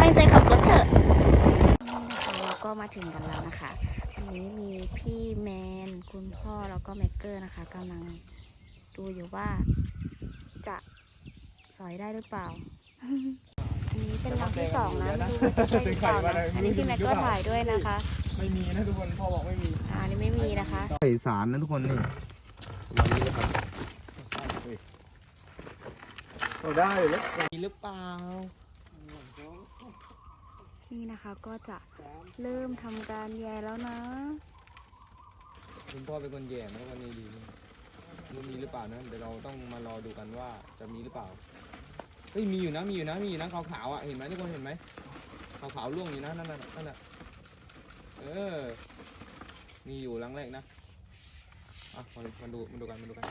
ตั้งใจขับรถเถอะเราก็มาถึงกันแล้วนะคะ อันนี้มีพี่แมน คุณพ่อแล้วก็แมกเกอร์นะคะกำลังดูอยู่ว่าจะสอยได้หรือเปล่า อันนี้เป็นลำที่สองนะดูว่ใช่หรือเปล่านะอันนี้พี่แมกเกอร์ถ่ายด้วยนะคะ ไม่มีนะทุกคนพ่อบอกไม่มีอ่านี่ไม่มีนะคะ ใส่สารนะทุกคนนี่ประนี้นะครับเราได้แล้วมีหรือเปล่า นี่นะคะก็จะเริ่มทำการแย่แล้วนะ คุณพ่อเป็นคนแย่นะวันนี้ดีมันมีหรือเปล่านะเดี๋ยวเราต้องมารอดูกันว่าจะมีหรือเปล่าเฮ้ยมีอยู่นะมีอยู่นะมีอยู่นะขาวๆอะเห็นไหมทุกคนเห็นไหมขาวๆร่วงอยู่นะนั่นน่ะนั่นน่ะเออ มีอยู่ลังแรกนะอะมามาดูมาดูกันมาดูกัน